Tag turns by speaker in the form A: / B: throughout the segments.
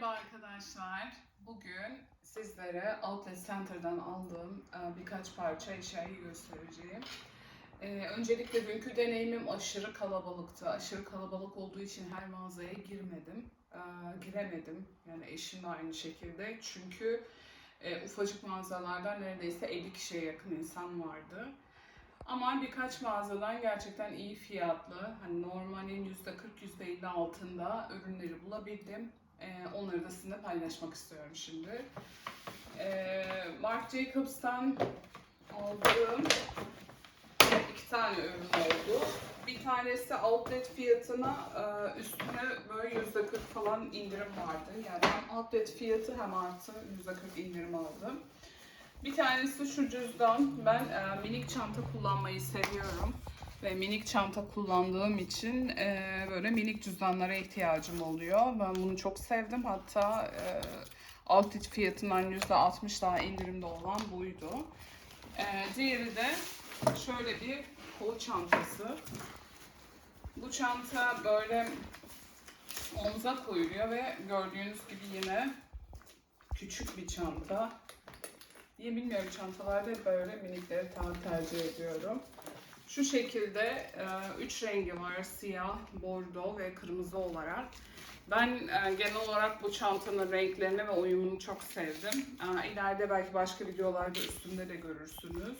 A: Merhaba arkadaşlar. Bugün sizlere Outlet Center'dan aldığım e, birkaç parça eşyayı göstereceğim. E, Öncelikle dünkü deneyimim aşırı kalabalıktı. Aşırı kalabalık olduğu için her mağazaya girmedim. E, Giremedim. Yani eşim de aynı şekilde. Çünkü ufacık mağazalardan neredeyse 50 kişiye yakın insan vardı. Ama birkaç mağazadan gerçekten iyi fiyatlı, hani normalin %40-%50 altında ürünleri bulabildim. Ee, onları da sizinle paylaşmak istiyorum şimdi. Ee, Marc Jacobs'tan aldığım iki tane ürün oldu. Bir tanesi outlet fiyatına e, üstüne böyle %40 falan indirim vardı. Yani hem outlet fiyatı hem artı %40 indirim aldım. Bir tanesi şu cüzdan. Ben e, minik çanta kullanmayı seviyorum. Ve minik çanta kullandığım için e, böyle minik cüzdanlara ihtiyacım oluyor. Ben bunu çok sevdim. Hatta e, outlet fiyatından %60 daha indirimde olan buydu. E, diğeri de şöyle bir kol çantası. Bu çanta böyle omuza koyuluyor ve gördüğünüz gibi yine küçük bir çanta. Niye bilmiyorum çantalarda böyle minikleri tercih ediyorum. Şu şekilde e, üç rengi var. Siyah, bordo ve kırmızı olarak. Ben e, genel olarak bu çantanın renklerini ve uyumunu çok sevdim. E, ileride belki başka videolarda üstünde de görürsünüz.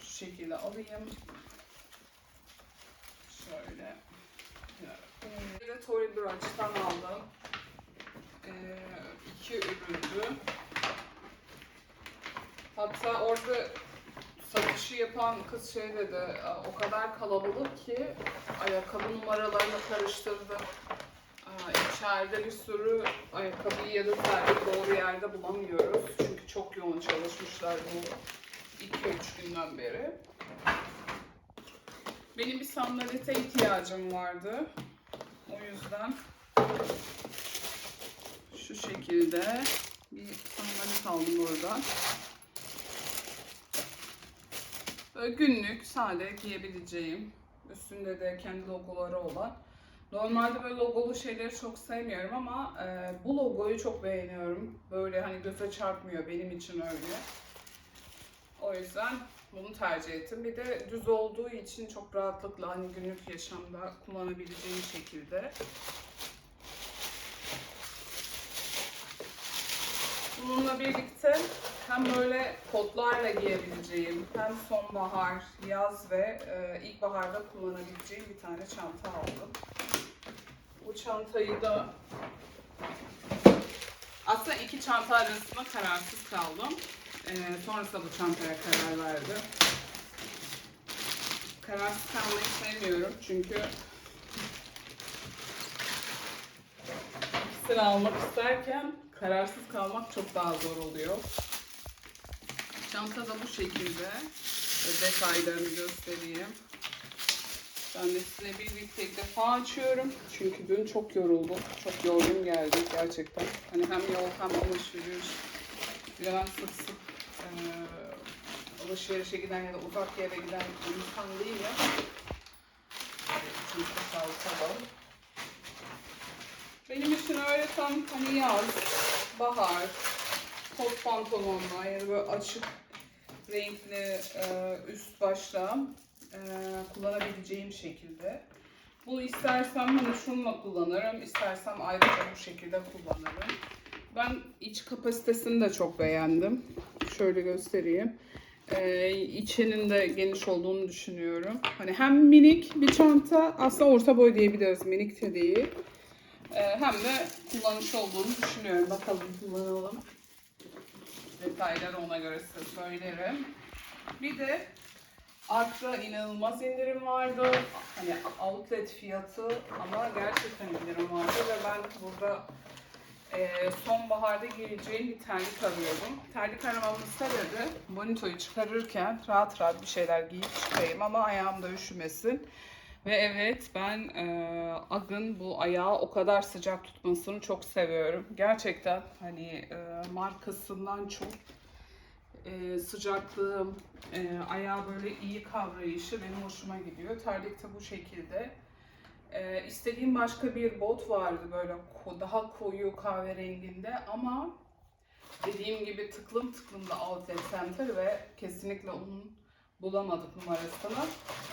A: Şu şekilde alayım. Şöyle. Bir de Tory Burch'tan aldım. E, iki üründü. Hatta orada satışı yapan kız şey dedi, o kadar kalabalık ki ayakkabı numaralarını karıştırdı. İçeride bir sürü ayakkabıyı ya da terliği doğru yerde bulamıyoruz. Çünkü çok yoğun çalışmışlar bu 2-3 günden beri. Benim bir sandalete ihtiyacım vardı. O yüzden şu şekilde bir sandalet aldım oradan. Böyle günlük, sade giyebileceğim. Üstünde de kendi logoları olan. Normalde böyle logolu şeyleri çok sevmiyorum ama e, bu logoyu çok beğeniyorum. Böyle hani göze çarpmıyor benim için öyle. O yüzden bunu tercih ettim. Bir de düz olduğu için çok rahatlıkla hani günlük yaşamda kullanabileceğim şekilde. Bununla birlikte hem böyle kotlarla giyebileceğim, hem sonbahar, yaz ve e, ilkbaharda kullanabileceğim bir tane çanta aldım. Bu çantayı da aslında iki çanta arasında kararsız kaldım. E, sonrasında bu çantaya karar verdim. Kararsız kalmayı sevmiyorum çünkü ikisini almak isterken kararsız kalmak çok daha zor oluyor. Çanta da bu şekilde. Ve Detaylarını göstereyim. Ben de size birlikte ilk defa açıyorum. Çünkü dün çok yoruldum. Çok yorgun geldi gerçekten. Hani hem yol hem alışveriş. Bir de ben sık sık eee alışverişe giden ya da uzak yere giden bir insan değilim. Çünkü sağlık sabah. Benim için öyle tam hani yaz, bahar, kot pantolonla yani böyle açık renkli e, üst başla e, kullanabileceğim şekilde. Bu istersem hani şununla kullanırım, istersem ayrıca bu şekilde kullanırım. Ben iç kapasitesini de çok beğendim. Şöyle göstereyim. Ee, içinin de geniş olduğunu düşünüyorum. Hani hem minik bir çanta, aslında orta boy diyebiliriz, minik de değil. Ee, hem de kullanış olduğunu düşünüyorum. Bakalım kullanalım. Detayları ona göre size söylerim. Bir de Ark'ta inanılmaz indirim vardı. Hani outlet fiyatı ama gerçekten indirim vardı ve ben burada e, sonbaharda giyeceğim bir terlik arıyordum. Terlik aramamın sebebi bonitoyu çıkarırken rahat rahat bir şeyler giyip çıkayım ama ayağım da üşümesin. Ve evet ben e, Ag'ın bu ayağı o kadar sıcak tutmasını çok seviyorum. Gerçekten hani e, markasından çok e, sıcaklığı, e, ayağı böyle iyi kavrayışı benim hoşuma gidiyor. Terlik de bu şekilde. Ee, istediğim başka bir bot vardı böyle daha koyu kahverenginde ama dediğim gibi tıklım tıklım da outlet center ve kesinlikle onun bulamadık numarasını.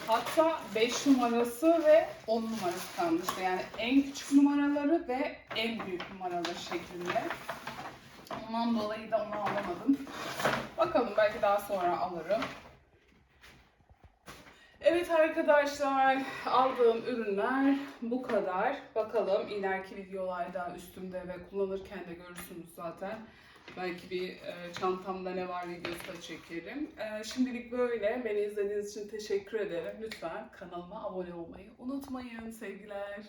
A: Hatta 5 numarası ve 10 numarası kalmıştı. Yani en küçük numaraları ve en büyük numaraları şeklinde. Ondan dolayı da onu alamadım. Bakalım belki daha sonra alırım. Evet arkadaşlar aldığım ürünler bu kadar. Bakalım ileriki videolarda üstümde ve kullanırken de görürsünüz zaten. Belki bir e, çantamda ne var videosu da çekerim. E, şimdilik böyle. Beni izlediğiniz için teşekkür ederim. Lütfen kanalıma abone olmayı unutmayın sevgiler.